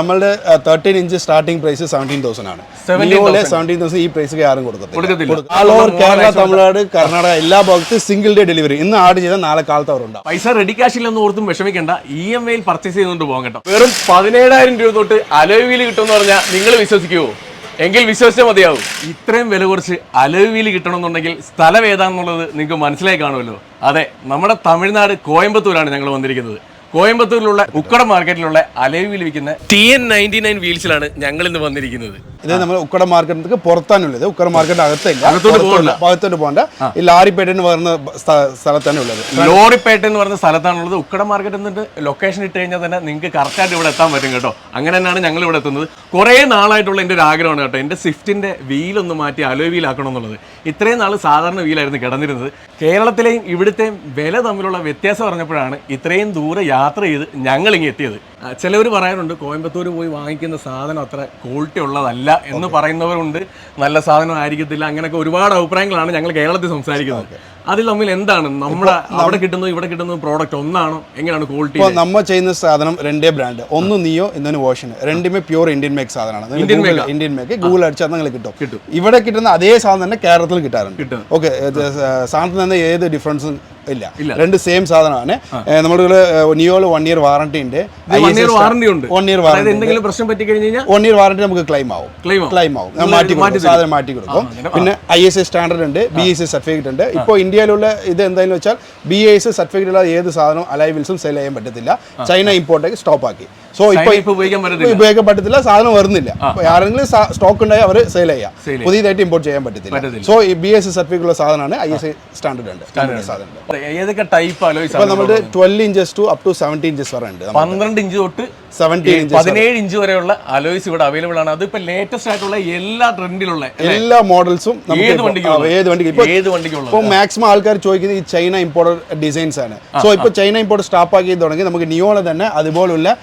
നമ്മളുടെ thirteen inch starting price seventeen thousand ആണ്. 17,000. നിയോയിലെ സെവന്റീൻ തൗസൻഡ് ഈ പ്രൈസ് ആരും കൊടുക്കത്തില്ല. ആൾ ഓവർ കേരള തമിഴ്നാട് കർണാടക എല്ലാ ഭാഗത്തും സിംഗിൾ ഡേ ഡെലിവറി ഇന്ന് ആഡ് ചെയ്താൽ നാളെ കാലത്ത് അവർ ഉണ്ടാവും. പൈസ റെഡി ക്യാഷില്ലെന്ന് ഓർത്തും വിഷമിക്കേണ്ട. ഇ എം ഐയിൽ പർച്ചേസ് ചെയ്തുകൊണ്ട് പോകട്ടെ കേട്ടോ. വെറും പതിനേഴായിരം രൂപ തൊട്ട് അലോയ് വീൽ കിട്ടുമെന്ന് പറഞ്ഞാൽ നിങ്ങൾ വിശ്വസിക്കുമോ എങ്കിൽ വിശ്വസിച്ചാൽ മതിയാവും. ഇത്രയും വില കുറച്ച് അലോയ് വീൽ കിട്ടണമെന്നുണ്ടെങ്കിൽ സ്ഥലം ഏതാണെന്നുള്ളത് നിങ്ങൾക്ക് മനസ്സിലായി കാണുമല്ലോ. അതെ നമ്മുടെ തമിഴ്നാട് കോയമ്പത്തൂരാണ് ഞങ്ങൾ വന്നിരിക്കുന്നത്. കോയമ്പത്തൂരിലുള്ള ഉക്കട മാർക്കറ്റിലുള്ള അലേവിൽ വീൽ വിൽക്കുന്ന ടി എൻ നയന്റി നയൻ വീൽസിലാണ് ഞങ്ങൾ ഇന്ന് വന്നിരിക്കുന്നത്. ഇത് നമ്മൾ ഉക്കട മാർക്കറ്റിലേക്ക് പുറത്താണുള്ളത്. ഉക്കട മാർക്കറ്റ് അകത്തില്ല. അകത്തോട്ട് പോകണ്ട. ഈ ലാരിപ്പേട്ടെന്ന് പറയുന്ന സ്ഥലത്താണ് ഉള്ളത് ലോറിപ്പേട്ട എന്ന് പറയുന്ന സ്ഥലത്താണുള്ളത്. ഉക്കട മാർക്കറ്റ് എന്നിട്ട് ലൊക്കേഷൻ ഇട്ട് കഴിഞ്ഞാൽ തന്നെ നിങ്ങൾക്ക് കറക്റ്റായിട്ട് ഇവിടെ എത്താൻ പറ്റും കേട്ടോ. അങ്ങനെ തന്നെയാണ് ഞങ്ങൾ ഇവിടെ എത്തുന്നത്. കുറേ നാളായിട്ടുള്ള എന്റെ ഒരു ആഗ്രഹമാണ് കേട്ടോ. എന്റെ സ്വിഫ്റ്റിന്റെ വീലൊന്ന് മാറ്റി അലോയ് വീൽ ആക്കണം എന്നുള്ളത്. ഇത്രയും നാൾ സാധാരണ വീലായിരുന്നു കിടന്നിരുന്നത്. കേരളത്തിലെയും ഇവിടുത്തെയും വില തമ്മിലുള്ള വ്യത്യാസം പറഞ്ഞപ്പോഴാണ് ഇത്രയും ദൂരെ യാത്ര ചെയ്ത് ഞങ്ങൾ എത്തിയത്. ചിലവർ പറയാറുണ്ട് കോയമ്പത്തൂർ പോയി വാങ്ങിക്കുന്ന സാധനം അത്ര ക്വാളിറ്റി ഉള്ളതല്ല എന്ന് പറയുന്നവരുണ്ട്. നല്ല സാധനം ആയിരിക്കത്തില്ല. അങ്ങനെയൊക്കെ ഒരുപാട് അഭിപ്രായങ്ങളാണ് ഞങ്ങൾ കേരളത്തിൽ സംസാരിക്കുന്നത്. അതിൽ തമ്മിൽ എന്താണ്? നമ്മുടെ അവിടെ കിട്ടുന്നത് ഇവിടെ കിട്ടുന്നത് പ്രോഡക്റ്റ് ഒന്നാണോ? എങ്ങനെയാണ് ക്വാളിറ്റി ഇപ്പോൾ നമ്മൾ ചെയ്യുന്ന സാധനം രണ്ടേ ബ്രാൻഡ് ഒന്ന് നിയോ ഇന്നൊന്ന് വോഷൻ രണ്ടുമേ പ്യൂർ ഇന്ത്യൻ മേക്ക് സാധനമാണ്. Indian Google- Indian make Google അടിച്ചാൽ നിങ്ങൾ കിട്ടും. കിട്ടും. ഇവിടെ കിട്ടുന്ന അതേ സാധനം തന്നെ കേരളത്തിൽ കിട്ടാറുണ്ട്. കിട്ടും. ഓക്കെ സാധനത്തിൽ നിന്ന് ഏത് ഡിഫറൻസും ഇല്ല. രണ്ട് സെയിം സാധനമാണ്. നമ്മുടെ നിയോൾ വൺ ഇയർ വാറണ്ടി ഉണ്ട്. വാറണ്ടി ഉണ്ട്. വൺ ഇയർ വാറണ്ടി എന്തെങ്കിലും പ്രശ്നം പറ്റി കഴിഞ്ഞാൽ വൺ ഇയർ വാറണ്ടി നമുക്ക് ക്ലെയിം ആവും. ക്ലെയിം ആവും. മാറ്റി കൊടുക്കും. സാധനം മാറ്റി കൊടുക്കും. പിന്നെ ഐ എസ് എ സ്റ്റാൻഡേർഡ് ഉണ്ട്. ബി എസ് എ സർട്ടിഫിക്കറ്റ് ഉണ്ട്. ഇപ്പോൾ ഇന്ത്യയിലുള്ള ഇത് എന്തായാലും വെച്ചാൽ ബി എസ് സർട്ടിഫിക്കറ്റ് ഉള്ള ഏത് സാധനവും അലൈവിൽസും സെയിൽ ചെയ്യാൻ പറ്റത്തില്ല. ചൈന ഇമ്പോർട്ടേക്ക് സ്റ്റോപ്പ് ആക്കി. സോ ഇപ്പൊ ഉപയോഗിക്കാൻ പറ്റത്തില്ല. സാധനം വരുന്നില്ല. അപ്പൊ ആരെങ്കിലും സ്റ്റോക്ക് ഉണ്ടായി അവർ സെയിൽ ചെയ്യാം. പുതിയതായിട്ട് ഇമ്പോർട്ട് ചെയ്യാൻ പറ്റത്തില്ല. സോ ഈ ബി എസ് സി സർട്ടിഫിക്കറ്റ് ഉള്ള സാധനമാണ് ഐ എസ് ഐ സ്റ്റാൻഡേർഡ് ഉണ്ട്. സാധനം ഏതൊക്കെ ടൈപ്പ് ഇപ്പൊ നമ്മുടെ twelve inches to up to seventy inches വരെ ഉണ്ട്. പന്ത്രണ്ട് ഇഞ്ച് തൊട്ട് സെവന്റീൻ ഇഞ്ച് പതിനേഴ് ഇഞ്ച് വരെയുള്ള അലോയ്സ് ഇവിടെ അവൈലബിൾ ആണ്. അതിപ്പോ ലേറ്റസ്റ്റ് ആയിട്ടുള്ള എല്ലാ ട്രെൻഡിലുള്ള എല്ലാ മോഡൽസും ഏത് വണ്ടിക്കും ഏത് വണ്ടിക്ക്? ഏത് വണ്ടിക്കുള്ളത് ഇപ്പോൾ മാക്സിമം ആൾക്കാർ ചോദിക്കുന്നത് ഈ ചൈന ഇമ്പോർട്ടഡ് ഡിസൈൻസ് ആണ്. സോ ഇപ്പോൾ ചൈന ഇമ്പോർട്ട് സ്റ്റാപ്പ് ആക്കി തുടങ്ങി നമുക്ക് നിയോളെ തന്നെ അതുപോലുള്ള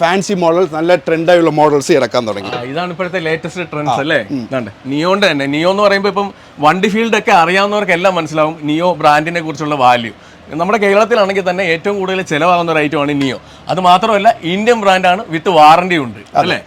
ഫാൻസി മോഡൽ നല്ല ട്രെൻഡായുള്ള മോഡൽസ് ഇറക്കാൻ തുടങ്ങി. ഇതാണ് ഇപ്പോഴത്തെ ലേറ്റസ്റ്റ് ട്രെൻഡ്സ് അല്ലേ? നിയോന്റെ തന്നെ. നിയോ എന്ന് പറയുമ്പോൾ ഇപ്പം വണ്ടി ഫീൽഡ് ഒക്കെ അറിയാവുന്നവർക്ക് എല്ലാം മനസ്സിലാവും നിയോ ബ്രാൻഡിനെ കുറിച്ചുള്ള വാല്യൂ നമ്മുടെ കേരളത്തിലാണെങ്കിൽ തന്നെ ഏറ്റവും കൂടുതൽ ചിലവാകുന്ന ഒരു ഐറ്റമാണ് നിയോ അത് മാത്രമല്ല ഇന്ത്യൻ ബ്രാൻഡാണ് വിത്ത് വാറന്റി ഉണ്ട്. അല്ലേ?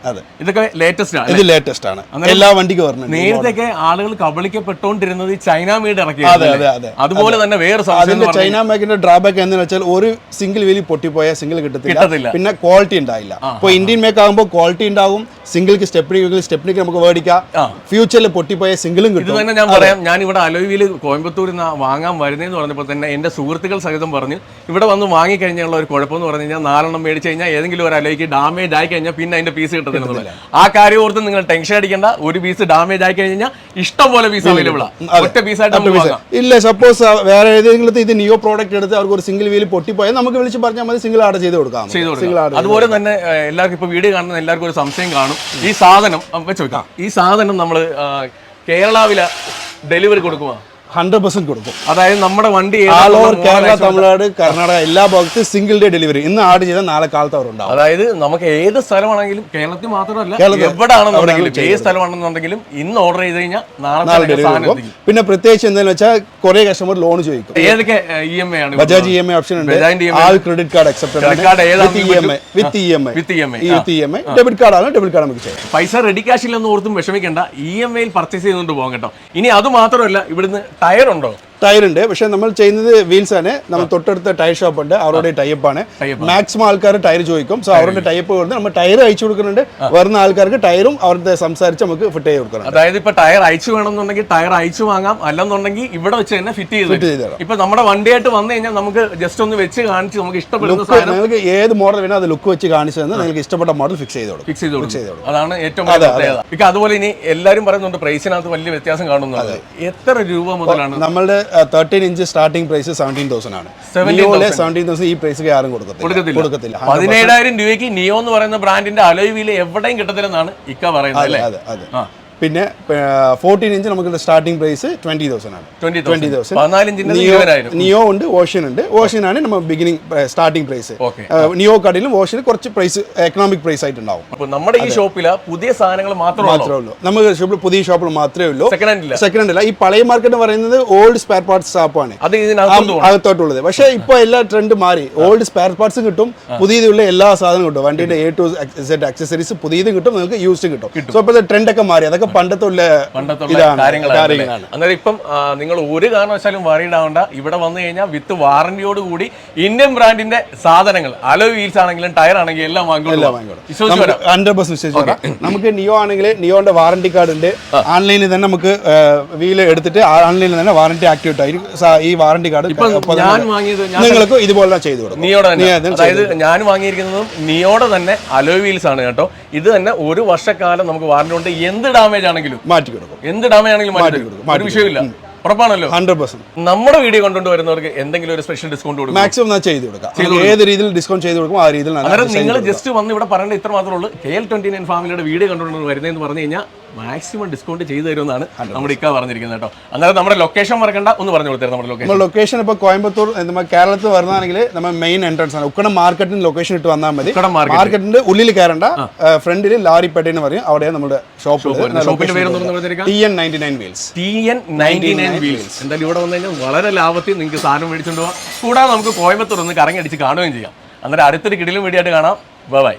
ഇതൊക്കെ ലേറ്റസ്റ്റ് ആണ് ഇത് ലേറ്റസ്റ്റ് ആണ്. എല്ലാ വണ്ടിക്കും വരുന്നുണ്ട് നേരത്തെയൊക്കെ ആളുകൾ കബളിക്കപ്പെട്ടുകൊണ്ടിരുന്നത് ഈ ചൈന മീഡ് ഇറക്കി ഇറക്കിയത് അതുപോലെ തന്നെ വേറെ സാധനം അതിന്റെ ചൈന മേക്കിന്റെ ഡ്രാബാക്ക് എന്ന് വെച്ചാൽ ഒരു സിംഗിൾ വീലി പൊട്ടിപ്പോയ സിംഗിൾ കിട്ടത്തില്ല. പിന്നെ ക്വാളിറ്റി ഉണ്ടായില്ല. അപ്പൊ ഇന്ത്യൻ മേക്ക് ആകുമ്പോൾ ക്വാളിറ്റി ഉണ്ടാവും. സിംഗിൾക്ക് സ്റ്റെപ്പിനിക്ക് സ്റ്റെപ്പിനിക്ക് നമുക്ക് മേടിക്കാം ഫ്യൂച്ചറിൽ പൊട്ടിപ്പോയ സിംഗിളും ഇത് കിട്ടും. തന്നെ ഞാൻ പറയാം. ഞാൻ ഇവിടെ അലോയിൽ കോയമ്പത്തൂരിൽ നിന്ന് വാങ്ങാൻ വരുന്നതെന്ന് പറഞ്ഞപ്പോൾ തന്നെ എന്റെ സുഹൃത്തുക്കൾ സഹിതം പറഞ്ഞു ഇവിടെ വന്ന് വാങ്ങിക്കഴിഞ്ഞുള്ള ഒരു കുഴപ്പമെന്ന് പറഞ്ഞു കഴിഞ്ഞാൽ നാലെണ്ണം മേടിച്ച് കഴിഞ്ഞാൽ ഏതെങ്കിലും ഒരു അലോയ്ക്ക് ഡാമേജ് ആയി കഴിഞ്ഞാൽ പിന്നെ അതിന്റെ പീസ് കിട്ടത്തില്ല. ആ കാര്യം ഓർത്ത് നിങ്ങൾ ടെൻഷൻ അടിക്കേണ്ട. ഒരു പീസ് ഡാമേജ് ആയി കഴിഞ്ഞാൽ ഇഷ്ടം പോലെ പീസ് അവൈലബിൾ ഒറ്റ പീസായിട്ട് ഇല്ല സപ്പോസ് വേറെ ഏതെങ്കിലും ഇത് ന്യൂ പ്രോഡക്റ്റ് എടുത്ത് അവർക്ക് ഒരു സിംഗിൾ വീൽ പൊട്ടിപ്പോയാൽ നമുക്ക് വിളിച്ച് പറഞ്ഞാൽ മതി സിംഗിൾ ആർഡർ ചെയ്ത് കൊടുക്കാം. ചെയ്ത് സിംഗിൾ കൊടുക്കാം ആർഡർ അതുപോലെ തന്നെ എല്ലാവർക്കും ഇപ്പൊ വീഡിയോ കാണുന്ന എല്ലാവർക്കും ഒരു സംശയം കാണും. ഈ സാധനം വെച്ച് വെക്കാം ഈ സാധനം നമ്മൾ കേരളാവില ഡെലിവറി കൊടുക്കുമോ ഹൺഡ്രഡ് പെർസെന്റ് കൊടുക്കും. അതായത് നമ്മുടെ വണ്ടി ആൾ ഓവർ കേരള തമിഴ്നാട് കർണാടക എല്ലാ ഭാഗത്തും സിംഗിൾ ഡേ ഡെലിവറി ഇന്ന് ആഡ് ചെയ്താൽ നാളെ കാലത്ത് അവരുണ്ടാവും അതായത് നമുക്ക് ഏത് സ്ഥലമാണെങ്കിലും കേരളത്തിൽ മാത്രമല്ല എവിടെയാണെന്നുണ്ടെങ്കിലും ഏത് സ്ഥലമാണെന്നുണ്ടെങ്കിലും ഇന്ന് ഓർഡർ ചെയ്ത് കഴിഞ്ഞാൽ നാളെ ഡെലിവറി പിന്നെ പ്രത്യേകിച്ച് എന്താണെന്ന് വെച്ചാൽ കുറെ കസ്റ്റമർ ലോൺ ചോദിക്കും. ഏതൊക്കെ ഇ എം ഐ ആണ് Bajaj E M I option ഉണ്ട്. ബജാജിന്റെ all credit card accepted debit card ആണ് ഡെബിറ്റ് കാർഡ് നമുക്ക് ചെയ്യാം. പൈസ റെഡി ക്യാഷ് ഇല്ലെന്ന് ഓർത്തും വിഷമിക്കേണ്ട. ഇ എം ഐയിൽ പർച്ചേസ് ചെയ്തുകൊണ്ട് പോകാം കേട്ടോ. ഇനി അത് മാത്രമല്ല ഇവിടുന്ന് ടയർ ഉണ്ട് പക്ഷെ നമ്മൾ ചെയ്യുന്നത് വീൽസ് ആണ് നമ്മൾ തൊട്ടടുത്ത ടയർ ഷോപ്പ് ഉണ്ട് അവരുടെ ടൈപ്പ് ആണ്. മാക്സിമം ആൾക്കാർ ടയർ ചോദിക്കും. സോ അവരുടെ ടൈപ്പ് കൊണ്ട് നമ്മൾ ടയർ അയച്ചു കൊടുക്കുന്നുണ്ട്. വരുന്ന ആൾക്കാർക്ക് ടയറും അവരുടെ സംസാരിച്ച് നമുക്ക് ഫിറ്റ് ചെയ്ത് കൊടുക്കണം. അതായത് ഇപ്പൊ ടയർ അയച്ചു വേണമെന്നുണ്ടെങ്കിൽ ടയർ അയച്ചു വാങ്ങാം. അല്ലെന്നുണ്ടെങ്കിൽ ഇവിടെ വെച്ച് തന്നെ ഫിറ്റ് ചെയ്ത് ഫിറ്റ് തരും. ചെയ്ത് ഇപ്പൊ നമ്മുടെ വണ്ടിയായിട്ട് വന്നു കഴിഞ്ഞാൽ നമുക്ക് ജസ്റ്റ് ഒന്ന് വെച്ച് കാണിച്ച് നമുക്ക് ഇഷ്ടപ്പെടുന്ന സാധനം നിങ്ങൾക്ക് ഏത് മോഡൽ വേണോ അത് ലുക്ക് വെച്ച് കാണിച്ചു തന്നെ നിങ്ങൾക്ക് ഇഷ്ടപ്പെട്ട മോഡൽ ഫിക്സ് ചെയ്ത് കൊടുക്കും. ഫിക്സ് ചെയ്ത് കൊടുക്കും. അതാണ് ഏറ്റവും പ്രത്യേകത. ഇപ്പൊ അതുപോലെ ഇനി എല്ലാവരും പറയുന്നുണ്ട് പ്രൈസിനകത്ത് വലിയ വ്യത്യാസം കാണുന്നുണ്ട്. എത്ര രൂപ മുതലാണ്? നമ്മളുടെ thirteen inch starting price seventeen thousand ആണ്. 17,000. നിയോയിലെ സെവന്റീൻ തൗസൻഡ് ഈ പ്രൈസ് ആരും കൊടുക്കത്തില്ല. കൊടുക്കത്തില്ല. പതിനേഴായിരം രൂപയ്ക്ക് നിയോ എന്ന് പറയുന്ന ബ്രാൻഡിന്റെ അലോയ് വീൽ എവിടെയും കിട്ടത്തില്ലെന്നാണ് ഇക്ക പറയുന്നത് അതെ അതെ പിന്നെ ഫോർട്ടീൻ ഇഞ്ച് നമുക്ക് സ്റ്റാർട്ടിംഗ് പ്രൈസ് ട്വന്റി തൗസൻഡ് ആണ്. ട്വന്റി തൗസൻഡ് നിയോ നിയോ ഉണ്ട് ഓഷ്യൻ ഉണ്ട്. ഓഷ്യൻ ആണ് നമ്മൾ ബിഗിനിങ് സ്റ്റാർട്ടിംഗ് പ്രൈസ് നിയോ കടയിലും ഓഷ്യന് കുറച്ച് പ്രൈസ് എക്കണോമിക് പ്രൈസ് ആയിട്ടുണ്ടാവും. ഉണ്ടാവും നമ്മുടെ ഈ ഷോപ്പിൽ പുതിയ സാധനങ്ങൾ മാത്രമേ ഉള്ളൂ? നമുക്ക് ഷോപ്പിൽ പുതിയ ഷോപ്പിൽ മാത്രമേ ഉള്ളൂ. സെക്കൻഡ് സെക്കൻഡ് അല്ല ഈ പഴയ മാർക്കറ്റ് പറയുന്നത് ഓൾഡ് സ്പെയർ പാർട്സ് ആപ്പാണ് അകത്തോട്ടുള്ളത്. പക്ഷേ ഇപ്പോൾ എല്ലാ ട്രെൻഡ് മാറി. ഓൾഡ് സ്പെയർ പാർട്സും കിട്ടും പുതിയതുള്ള എല്ലാ സാധനവും കിട്ടും. വണ്ടിയുടെ എ ടു സെറ്റ് അക്സസറീസ് പുതിയതും കിട്ടും നിങ്ങൾക്ക് യൂസ്ഡ് കിട്ടും. സോ ഇപ്പോഴത്തെ ട്രെൻഡ് ഒക്കെ മാറി. അതൊക്കെ പണ്ടത്തുള്ള ഇതാണ് കാര്യങ്ങളാണ് അന്നേരം ഇപ്പം നിങ്ങൾ ഒരു കാരണവശാലും വറീഡ് ആവണ്ട ഇവിടെ വന്നു കഴിഞ്ഞാൽ വിത്ത് വാറന്റിയോട് കൂടി ഇന്ത്യൻ ബ്രാൻഡിന്റെ സാധനങ്ങൾ അലോ വീൽസ് ആണെങ്കിലും ടയർ ആണെങ്കിലും എല്ലാം ഹൺഡ്രഡ് പെർസെന്റ് നമുക്ക് നിയോ ആണെങ്കിൽ നിയോന്റെ വാറന്റി കാർഡ് ഉണ്ട്. ഓൺലൈനിൽ തന്നെ നമുക്ക് വീൽ എടുത്തിട്ട് ഓൺലൈനിൽ തന്നെ വാറന്റി ആക്ടിവേറ്റ് ആയി. ഈ വാറന്റി കാർഡ് ഞാൻ വാങ്ങിയത് നിങ്ങൾക്ക് ഇതുപോലെ ചെയ്തു കൊടുക്കും. നിയോടെ അതായത് ഞാൻ വാങ്ങിയിരിക്കുന്നതും നിയോടെ തന്നെ അലോ വീൽസ് ആണ് കേട്ടോ. ഇത് തന്നെ ഒരു വർഷക്കാലം നമുക്ക് വാറന്റി ഉണ്ട്. എന്ത് ഡാമേജ് ആണെങ്കിലും മാറ്റി കൊടുക്കും. എന്ത് ഡാമേജ് ആണെങ്കിലും മാറ്റി കൊടുക്കും. ഒരു വിഷയമില്ല ഉറപ്പാണല്ലോ. ഹൺഡ്രഡ് പെർസെന്റ് നമ്മുടെ വീഡിയോ കൊണ്ടുകൊണ്ട് വരുന്നവർക്ക് എന്തെങ്കിലും ഒരു സ്പെഷ്യൽ ഡിസ്കൗണ്ട് കൊടുക്കും മാക്സിമം ഞാൻ ചെയ്തു കൊടുക്കാം. ഏത് രീതിയിൽ ഡിസ്കൗണ്ട് ചെയ്ത് കൊടുക്കും ആ രീതിയിൽ നിങ്ങൾ ജസ്റ്റ് വന്ന് ഇവിടെ പറയേണ്ട ഇത്ര മാത്രമേ ഉള്ളൂ. കെ എൽ ട്വന്റി നയൻ ഫാമിലിയുടെ വീഡിയോ കണ്ടുകൊണ്ട് വരുന്നതെന്ന് പറഞ്ഞു കഴിഞ്ഞാൽ മാക്സിമം ഡിസ്കൗണ്ട് ചെയ്തു തരുമെന്നാണ് നമ്മുടെ ഇക്ക പറഞ്ഞിരിക്കുന്നത് കേട്ടോ. അന്നേരം നമ്മുടെ ലൊക്കേഷൻ മറക്കണ്ട. ഒന്ന് പറഞ്ഞു കൊടുത്തരും നമ്മുടെ ലൊക്കേഷൻ ലൊക്കേഷൻ ഇപ്പോൾ കോയമ്പത്തൂർ നമ്മൾ കേരളത്തിൽ വരുന്നതാണെങ്കിൽ നമ്മൾ മെയിൻ എൻട്രൻസ് ആണ്. ഉക്കടം മാർക്കറ്റിന് ലൊക്കേഷൻ ഇട്ട് വന്നാൽ മതി. മാർക്കറ്റിന്റെ ഉള്ളിൽ കയറണ്ട. ഫ്രണ്ടിൽ ലാരിപ്പേട്ട എന്ന് പറയും. അവിടെയാണ് നമ്മുടെ ഷോപ്പ് ഷോപ്പിന്റെ പേര് T N ninety nine wheels T N ninety nine wheels എന്തായാലും ഇവിടെ വന്നു കഴിഞ്ഞാൽ വളരെ ലാഭത്തിൽ നിങ്ങൾക്ക് സാധനം മേടിച്ചുകൊണ്ട് പോകാം കൂടാതെ നമുക്ക് കോയമ്പത്തൂർ ഒന്ന് കറങ്ങി അടിച്ച് കാണുകയും ചെയ്യാം. അന്നേരം അടുത്തൊരു കിടിലും വേണ്ടിയായിട്ട് കാണാം. ബൈ